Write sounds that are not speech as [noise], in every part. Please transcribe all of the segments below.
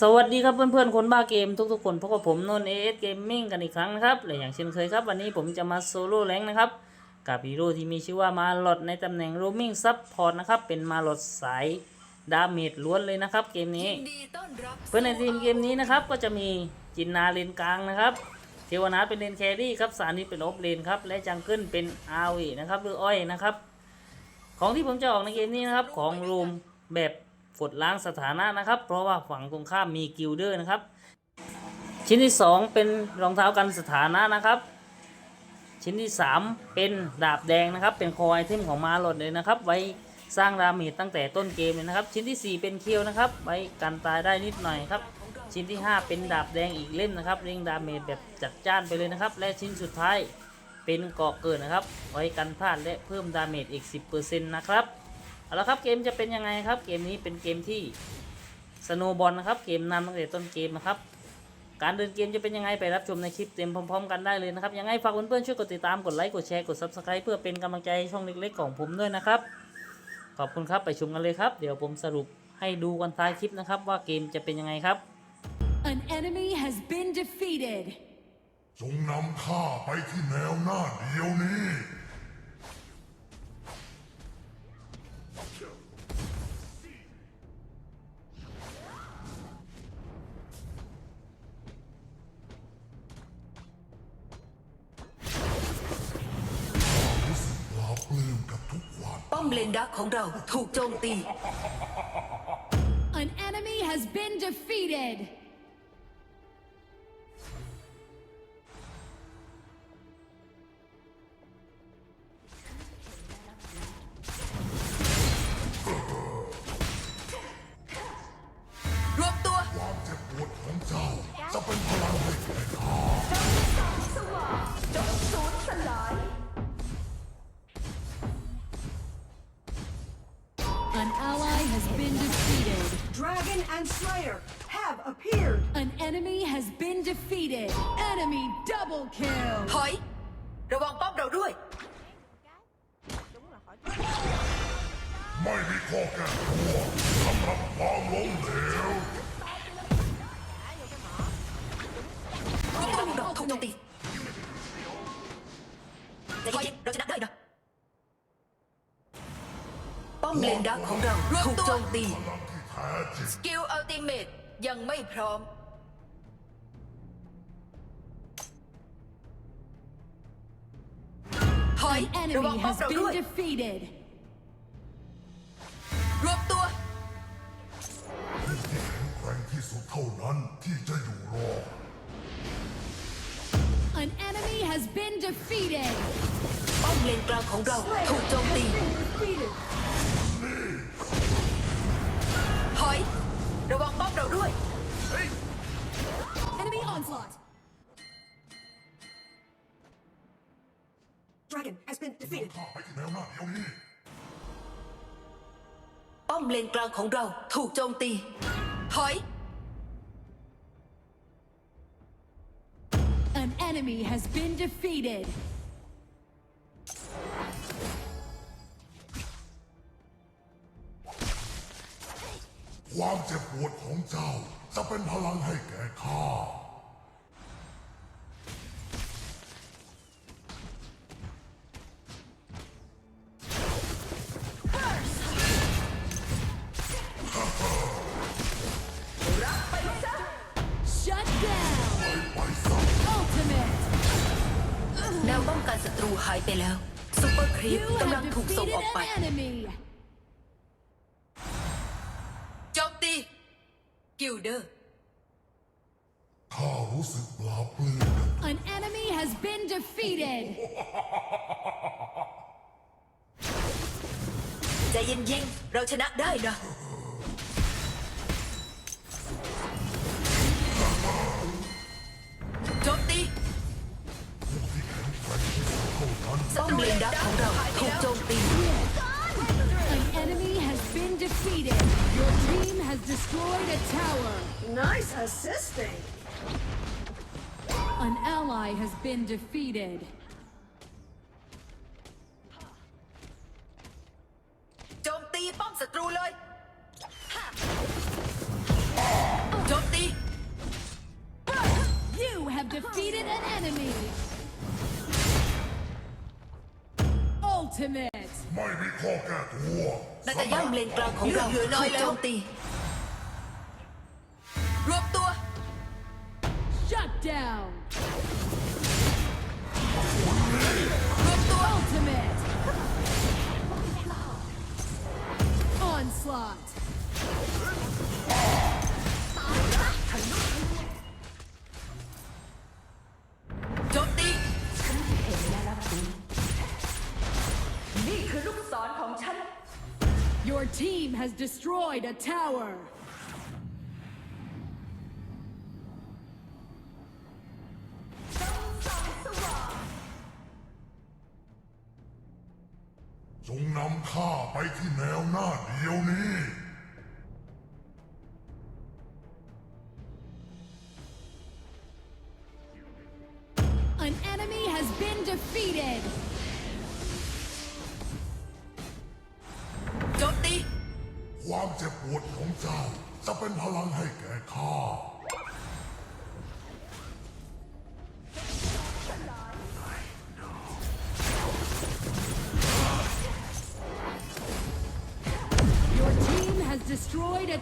สวัสดีครับเพื่อนๆคนบ้าเกมทุกๆคนพบกับผมนนเอสเกมมิ่งกันอีกครั้งนะครับและอย่างเช่นเคยครับ วันนี้ผมจะมาโซโล่แรงค์นะครับ กับฮีโร่ที่มีชื่อว่ามาลอดในตำแหน่งโรมิงซับพอร์ตนะครับ เป็นมาลอดสายดาเมจล้วนเลยนะครับเกมนี้ยินดีต้อนรับเพื่อนในทีมเกมนี้นะครับ ก็จะมีจินนาเลนกลางนะครับ เทวนาถเป็นเลนแครี่ครับสานิทเป็นออฟเลนครับและจังเกิลเป็นอาวีนะครับหรืออ้อยนะครับ ของที่ผมจะออกในเกมนี้นะครับของรูมแบบ กดล้างสถานะนะครับ เพราะว่าฝั่งตรงข้ามมีกิลเดอร์นะครับ ชิ้นที่ 2 เป็นรองเท้ากันสถานะนะครับ ชิ้นที่ 3 เป็นดาบแดงนะครับ เป็นคอไอเทมของมาหลดเลยนะครับ ไว้สร้างดาเมจตั้งแต่ต้นเกมเลยนะครับ ชิ้นทีสี่4 เป็นเคียวนะครับ ไว้กันตายได้นิดหน่อยครับ ชิ้นที่ 5 เป็นดาบแดงอีกเล่มนะครับเร่งดาเมจแบบจัดจ้านไปเลยนะครับ และชิ้นสุดท้ายเป็นเกาะเกิดนะครับ ไว้กันพลาดและเพิ่มดาเมจอีก 10%นะครับ เอาละครับเกมจะเป็นยังไงครับ เกมนี้เป็นเกมที่สโนบอลนะครับ เกมนำตั้งแต่ต้นเกมนะครับ การเดินเกมจะเป็นยังไงไปรับชมในคลิปเต็มพร้อมๆ กันได้เลยนะครับ ยังไงฝากเพื่อนๆช่วยกดติดตามกดไลค์กดแชร์กด subscribe เพื่อเป็นกำลังใจให้ช่องเล็กๆของผมด้วยนะครับ ขอบคุณครับไปชมกันเลยครับ เดี๋ยวผมสรุปให้ดูกันท้ายคลิปนะครับ ว่าเกมจะเป็นยังไงครับ An enemy has been defeated. จงนำข้าไปที่แนวหน้าเดียวนี้ ของเราถูกโจมตี An enemy has been defeated. has been defeated. Dragon and Slayer have appeared. An enemy has been defeated. Enemy double kill. ถอย ระวังป้อมเราด้วย ไม่มีข้อแก้ตัวสำหรับความล้มเหลว ยิงป้อมเราถูกโจมตีใจเย็นๆเราชนะได้นะ ป้อ มเลนดักของเราถูกโจมตีพลังที่แท้จริงสกิลอัลติเมตยังไม่พร้อม ถอย An ระวัง enemy ป้อม has เราด้ว been ย defeated. รวมตัวผู้ที่แข็งแกร่งที่สุดเท่านั้นที่จะอยู่รอด An enemy has been defeated. ป้อมเลนกลางของเราถูกโจมตี Defeated. ระวังป้อมเราด้วย Enemy onslaught. Dragon has been defeated. ข้าไปที่แนวหน้าเดียวนี้ ป้อมเลนกลางของเราถูกโจมตี ถอย An enemy has been defeated. ความเจ็บปวดของเจ้าจะเป็นพลังให้แก่ข้า Shut down. ไปซะ Ultimate. แนวป้องกันศัตรูหายไปแล้วซูเปอร์ครีป You กำลัง have ถูกส่ง defeated ออกไป been defeated. ใจเย็นๆ เราชนะได้นะ โจมตี ป้อมเลนดักของเราถูกโจมตี An enemy has been defeated. Your team has destroyed a tower. Nice assisting. An ally has been defeated. Don't be bomb through Lloyd. Don't be. You have defeated an enemy. Ultimate. ไม่มีข้อแก้ตัวน่าจะย่ำเลนกลางของเราถูกโจมตีรวบตัว Shut down! ultimate! Onslaught! Your team has destroyed a tower! ที่แนวหน้าเดียวนี้ An enemy has been defeated. โจมตี ความเจ็บปวดของเจ้าจะเป็นพลังให้แก่ข้า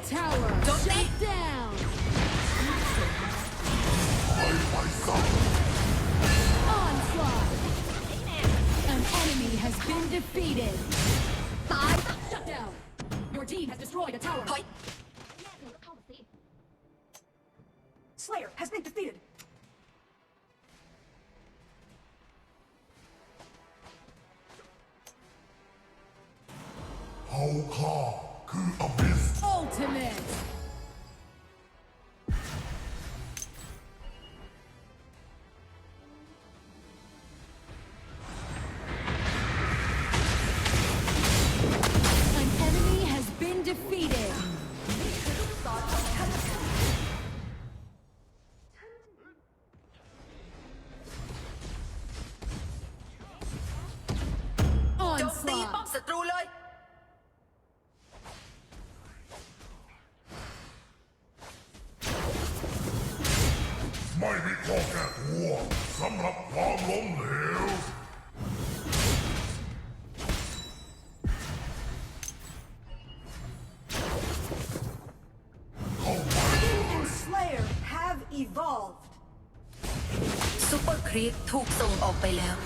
tower Don't shut down. Onslaught. An enemy has been defeated. Five. Shut down. Your team has destroyed a tower. Slayer has been defeated. Whole claw, good abyss. Ultimate. ครีปถูกส่งออกไปแล้ว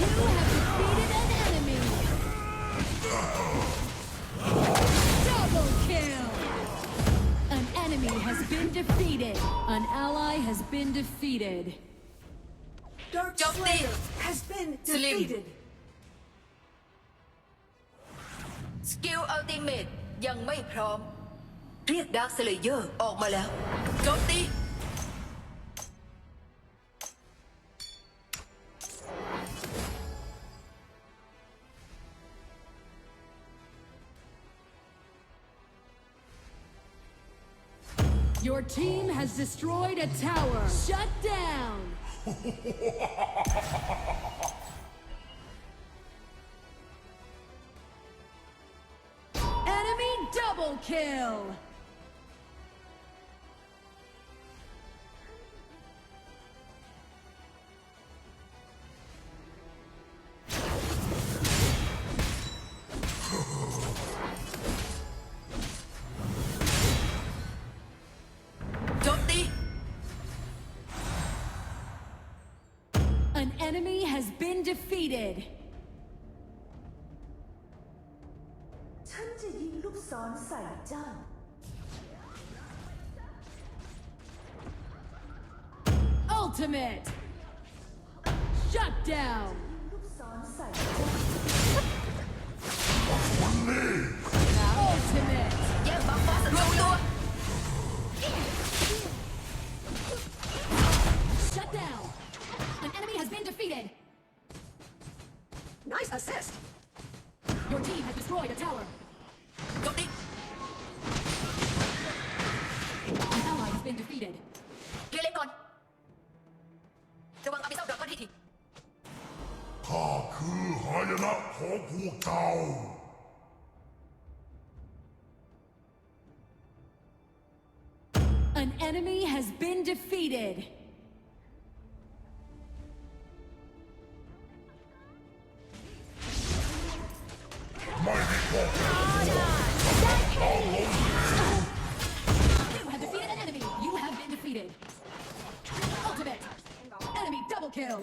You have defeated an enemy. Double kill. An enemy has been defeated. An ally has been defeated. Dark Jump in. Slayer has been Slim. defeated. สกิลอัลติเมตยังไม่พร้อม เรียกดาร์คสเลเยอร์ออกมาแล้ว โจมตี Your team has destroyed a tower. Shut down. [laughs] Enemy double kill. enemy has been defeated. Ultimate! Shut down! คือหายนะของพวกเจ้า An An enemy has been defeated. ไม่มีข้อแก้ตัว You have defeated an enemy. You have been defeated. Ultimate. Enemy double kill.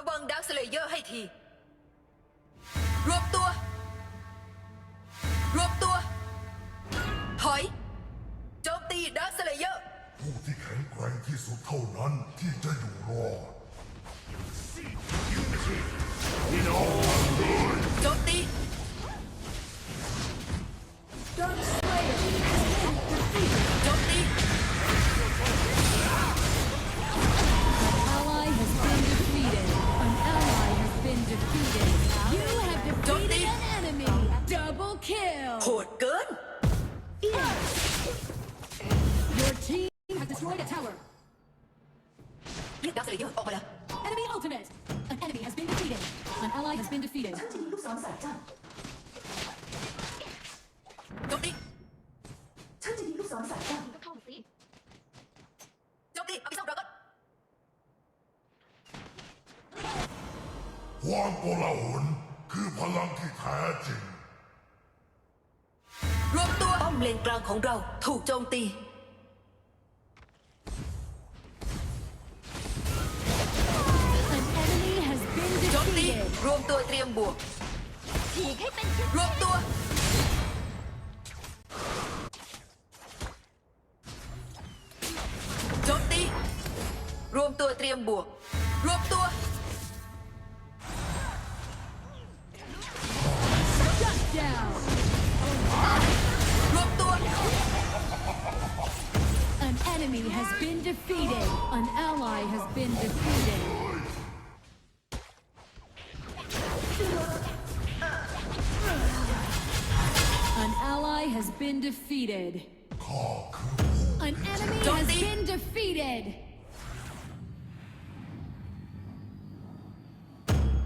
ระวังดักสเลเยอร์ให้ที รวบตัว รวบตัว ถอย โจมตีดักสเลเยอร์ ผู้ที่แข็งแกร่งที่สุดเท่านั้นที่จะอยู่รอดโจมตี โกลาหลคือพลังที่แท้จริง รวมตัวป้อมเลนกลางของเราถูกโจมตี An enemy has been โจมตี defeated. รวมตัวเตรียมบวกรวมตัว โจมตี รวมตัวเตรียมบวก รวมตัว has been defeated. An ally has been defeated. An ally has been defeated. An enemy has been defeated.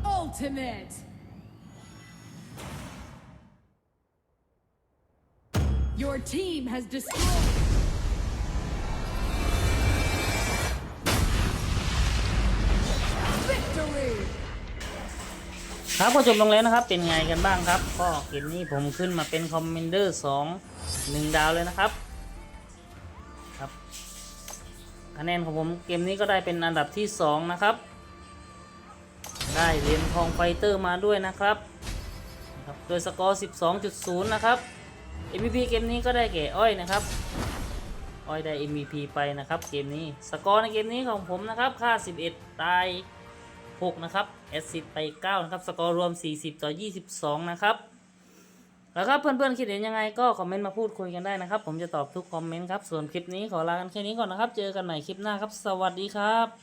Ultimate. Your team has destroyed. ครับก็จบลงแล้วนะครับ เป็นไงกันบ้างครับ ก็เกมนี้ผมขึ้นมาเป็นคอมเมนเดอร์สองหนึ่งดาวเลยนะครับ ครับ คะแนนของผมเกมนี้ก็ได้เป็นอันดับที่สองนะครับ ได้เหรียญทองไฟเตอร์มาด้วยนะครับครับโดยสกอร์ 12.0 นะครับ MVP เกมนี้ก็ได้แก่อ้อยนะครับ อ้อยได้ MVP ไปนะครับ เกมนี้ สกอร์ในเกมนี้ของผมนะครับ ค่า 11 ตาย 6 นะครับแอสซิดไป 9 นะครับ สกอร์รวม 40 ต่อ 22 นะครับ แล้วครับเพื่อนๆคิดเห็นยังไงก็คอมเมนต์มาพูดคุยกันได้นะครับ ผมจะตอบทุกคอมเมนต์ครับ ส่วนคลิปนี้ขอลากันแค่นี้ก่อนนะครับ เจอกันใหม่คลิปหน้าครับ สวัสดีครับ